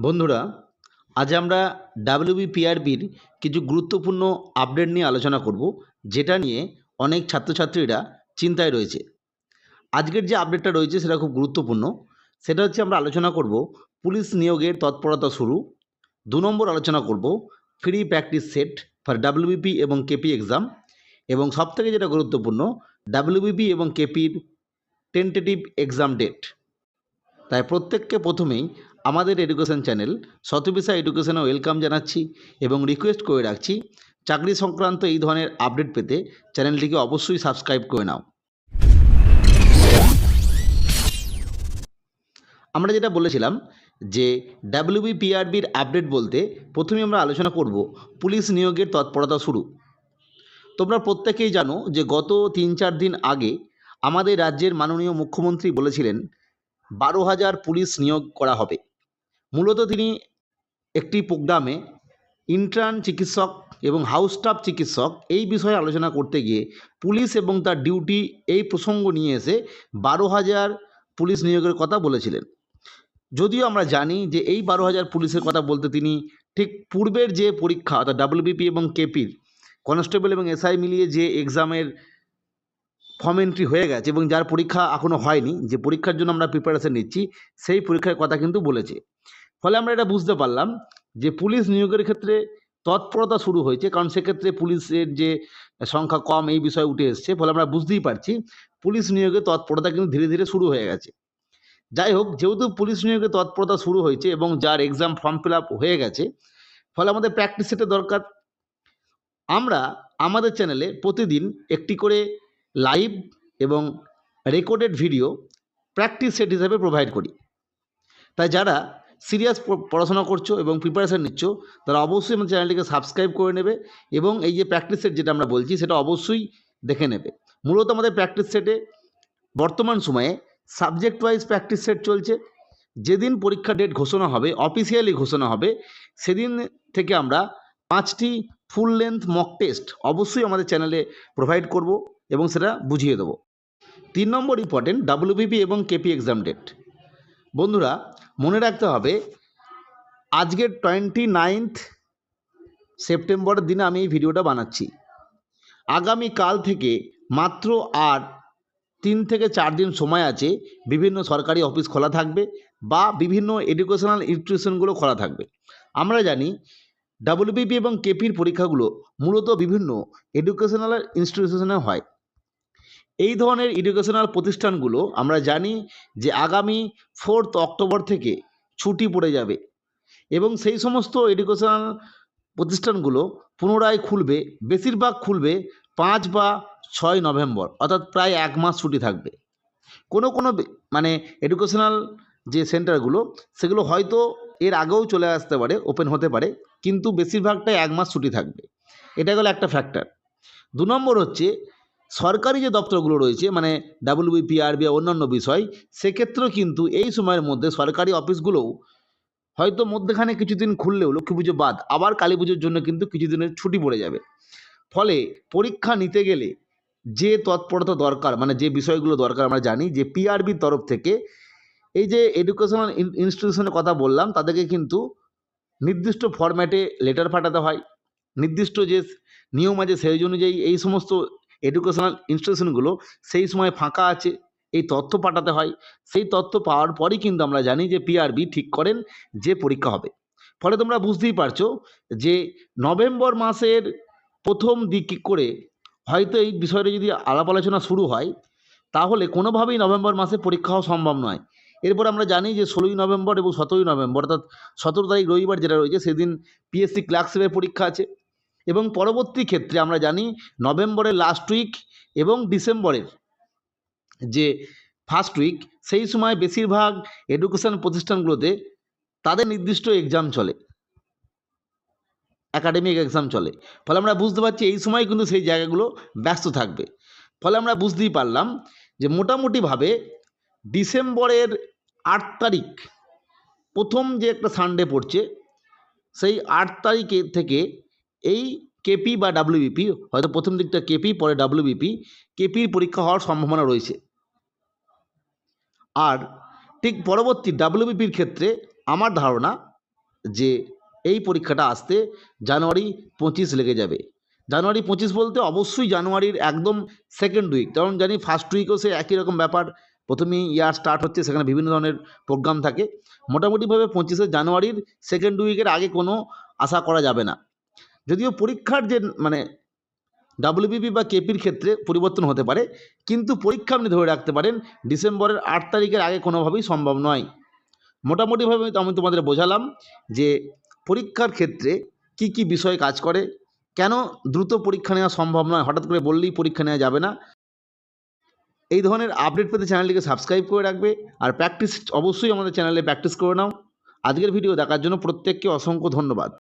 বন্ধুরা, আজ আমরা ডাব্লিউবিপিআরবির কিছু গুরুত্বপূর্ণ আপডেট নিয়ে আলোচনা করব, যেটা নিয়ে অনেক ছাত্রছাত্রীরা চিন্তায় রয়েছে। আজকের যে আপডেটটা রয়েছে সেটা খুব গুরুত্বপূর্ণ। সেটা হচ্ছে আমরা আলোচনা করব পুলিশ নিয়োগের তৎপরতা শুরু। দু নম্বর আলোচনা করব free practice set for W B P এবং কেপি এক্সাম। এবং সবথেকে যেটা গুরুত্বপূর্ণ, ডাব্লিউবিপি এবং কেপির টেন্টেটিভ এক্সাম ডেট তাই প্রত্যেককে প্রথমেই আমাদের এডুকেশন চ্যানেল শতবিশা এডুকেশনে ওয়েলকাম জানাচ্ছি এবং রিকোয়েস্ট করে রাখছি, চাকরি সংক্রান্ত এই ধরনের আপডেট পেতে চ্যানেলটিকে অবশ্যই সাবস্ক্রাইব করে নাও। আমরা যেটা বলেছিলাম যে ডাব্লিউবিপিআরবির আপডেট বলতে প্রথমে আমরা আলোচনা করব পুলিশ নিয়োগের তৎপরতা শুরু। তোমরা প্রত্যেকেই জানো যে গত তিন চার দিন আগে আমাদের রাজ্যের মাননীয় মুখ্যমন্ত্রী বলেছিলেন, বারো হাজার পুলিশ নিয়োগ করা হবে। মূলত তিনি একটি প্রোগ্রামে ইন্টার্ন চিকিৎসক এবং হাউস স্টাফ চিকিৎসক এই বিষয়ে আলোচনা করতে গিয়ে পুলিশ এবং তার ডিউটি এই প্রসঙ্গ নিয়ে এসে বারো হাজার পুলিশ নিয়োগের কথা বলেছিলেন। যদিও আমরা জানি যে এই বারো হাজার পুলিশের কথা বলতে তিনি ঠিক পূর্বের যে পরীক্ষা অর্থাৎ ডাব্লিউবিপি এবং কেপির কনস্টেবল এবং এসআই মিলিয়ে যে এক্সামের ফর্ম এন্ট্রি হয়ে গেছে এবং যার পরীক্ষা এখনও হয়নি, যে পরীক্ষার জন্য আমরা প্রিপারেশন নিচ্ছি, সেই পরীক্ষার কথা কিন্তু বলেছে। ফলে আমরা এটা বুঝতে পারলাম যে পুলিশ নিয়োগের ক্ষেত্রে তৎপরতা শুরু হয়েছে, কারণ সেক্ষেত্রে পুলিশের যে সংখ্যা কম এই বিষয়ে উঠে এসছে, ফলে আমরা বুঝতেই পারছি পুলিশ নিয়োগে তৎপরতা কিন্তু ধীরে ধীরে শুরু হয়ে গেছে। যাই হোক, যেহেতু পুলিশ নিয়োগে তৎপরতা শুরু হয়েছে এবং যার এক্সাম ফর্ম ফিল হয়ে গেছে, ফলে আমাদের প্র্যাকটিস সেটের দরকার। আমরা আমাদের চ্যানেলে প্রতিদিন একটি করে লাইভ এবং রেকর্ডেড ভিডিও প্র্যাকটিস সেট হিসাবে প্রোভাইড করি। তাই যারা সিরিয়াস পড়াশোনা করছ এবং প্রিপারেশান নিচ্ছ তারা অবশ্যই আমার চ্যানেলটিকে সাবস্ক্রাইব করে নেবে এবং এই যে প্র্যাকটিস সেট যেটা আমরা বলছি, সেটা অবশ্যই দেখে নেবে। মূলত আমাদের প্র্যাকটিস সেটে বর্তমান সময়ে সাবজেক্ট ওয়াইজ প্র্যাকটিস সেট চলছে। যেদিন পরীক্ষা ডেট ঘোষণা হবে অফিসিয়ালি ঘোষণা হবে, সেদিন থেকে আমরা পাঁচটি ফুল লেন্থ মক টেস্ট অবশ্যই আমাদের চ্যানেলে প্রোভাইড করব এবং সেটা বুঝিয়ে দেবো। তিন নম্বর ইম্পর্টেন্ট ডাব্লিউবিপি এবং কেপি এক্সাম ডেট বন্ধুরা মনে রাখতে হবে আজকের টোয়েন্টি নাইনথ সেপ্টেম্বরের দিনে আমি এই ভিডিওটা বানাচ্ছি। আগামী কাল থেকে মাত্র আর তিন থেকে চার দিন সময় আছে, বিভিন্ন সরকারি অফিস খোলা থাকবে বা বিভিন্ন এডুকেশনাল ইনস্টিটিউশনগুলো খোলা থাকবে। আমরা জানি ডাব্লিউবিপি এবং কেপির পরীক্ষাগুলো মূলত বিভিন্ন এডুকেশনাল ইনস্টিটিউশনে হয়। এই ধরনের এডুকেশনাল প্রতিষ্ঠানগুলো আমরা জানি যে আগামী ফোর্থ অক্টোবর থেকে ছুটি পড়ে যাবে এবং সেই সমস্ত এডুকেশনাল প্রতিষ্ঠানগুলো পুনরায় খুলবে, বেশিরভাগ খুলবে পাঁচ বা ছয় নভেম্বর, অর্থাৎ প্রায় এক মাস ছুটি থাকবে। কোনো কোনো মানে এডুকেশনাল যে সেন্টারগুলো, সেগুলো হয়তো এর আগেও চলে আসতে পারে ওপেন হতে পারে, কিন্তু বেশিরভাগটাই এক মাস ছুটি থাকবে। এটা গেলো একটা ফ্যাক্টর দু নম্বর হচ্ছে সরকারি যে দপ্তরগুলো রয়েছে মানে ডাব্লিউবিপিআরবি অন্যান্য বিষয়, সেক্ষেত্রেও কিন্তু এই সময়ের মধ্যে সরকারি অফিসগুলোও হয়তো মধ্যেখানে কিছুদিন খুললেও লক্ষ্মী পুজো বাদ, আবার কালী পুজোর জন্য কিন্তু কিছুদিনের ছুটি পড়ে যাবে। ফলে পরীক্ষা নিতে গেলে যে তৎপরতা দরকার মানে যে বিষয়গুলো দরকার আমরা জানি, যে পিআরবির তরফ থেকে এই যে এডুকেশনাল ইনস্টিটিউশনের কথা বললাম, তাদেরকে কিন্তু নির্দিষ্ট ফরম্যাটে লেটার পাঠাতে হয়। নির্দিষ্ট যে নিয়ম আছে, সেই অনুযায়ী এই সমস্ত এডুকেশনাল ইনস্টিটিউশনগুলো সেই সময় ফাঁকা আছে। এই তথ্য পাঠাতে হয়। সেই তথ্য পাওয়ার পরই কিন্তু আমরা জানি যে পিআরবি ঠিক করেন যে পরীক্ষা হবে। ফলে তোমরা বুঝতেই পারছ যে নভেম্বর মাসের প্রথম দিক করে হয়তো এই বিষয়টা যদি আলাপ আলোচনা শুরু হয়, তাহলে কোনোভাবেই নভেম্বর মাসে পরীক্ষা হওয়া সম্ভব নয়। এরপর আমরা জানি যে ষোলোই নভেম্বর এবং সতেরোই নভেম্বর, অর্থাৎ সতেরো তারিখ রবিবার যেটা রয়েছে, সেদিন পিএসসি ক্লার্কশিপের পরীক্ষা আছে। এবং পরবর্তী ক্ষেত্রে আমরা জানি নভেম্বরের লাস্ট উইক এবং ডিসেম্বরের যে ফার্স্ট উইক সেই সময় বেশিরভাগ এডুকেশন প্রতিষ্ঠানগুলোতে তাদের নির্দিষ্ট এক্সাম চলে। একাডেমিক এক্সাম চলে। ফলে আমরা বুঝতে পারছি এই সময় কিন্তু সেই জায়গাগুলো ব্যস্ত থাকবে। ফলে আমরা বুঝতেই পারলাম যে মোটামুটিভাবে ডিসেম্বরের আট তারিখ, প্রথম যে একটা সানডে পড়ছে, সেই আট তারিখে থেকে এই কেপি বা ডাব্লিউবিপি হয়তো প্রথম দিকটা কেপি পরে ডাব্লিউবিপি কেপির পরীক্ষা হওয়ার সম্ভাবনা রয়েছে। আর ঠিক পরবর্তী ডাব্লিউবিপির ক্ষেত্রে আমার ধারণা যে এই পরীক্ষাটা আসতে জানুয়ারি পঁচিশ লেগে যাবে। জানুয়ারি পঁচিশ বলতে অবশ্যই জানুয়ারির একদম সেকেন্ড উইক কারণ জানি ফার্স্ট উইকও সে একই রকম ব্যাপার। প্রথমেই ইয়ার স্টার্ট হচ্ছে, সেখানে বিভিন্ন ধরনের প্রোগ্রাম থাকে। মোটামুটিভাবে পঁচিশে জানুয়ারির সেকেন্ড উইকের আগে কোনো আশা করা যাবে না। যদিও পরীক্ষার যে মানে ডাব্লিউবিপি বা কেপির ক্ষেত্রে পরিবর্তন হতে পারে, কিন্তু পরীক্ষা আপনি ধরে রাখতে পারেন, ডিসেম্বরের আট তারিখের আগে কোনোভাবেই সম্ভব নয়। মোটামুটিভাবে আমি তোমাদের বোঝালাম যে, পরীক্ষার ক্ষেত্রে কি কি বিষয় কাজ করে, কেন দ্রুত পরীক্ষা নেওয়া সম্ভব নয়, হঠাৎ করে বললেই পরীক্ষা নেওয়া যাবে না। এই ধরনের আপডেট পেতে চ্যানেলটিকে সাবস্ক্রাইব করে রাখবে, আর প্র্যাকটিস অবশ্যই আমাদের চ্যানেলে প্র্যাকটিস করে নাও। আজকের ভিডিও দেখার জন্য প্রত্যেককে অসংখ্য ধন্যবাদ।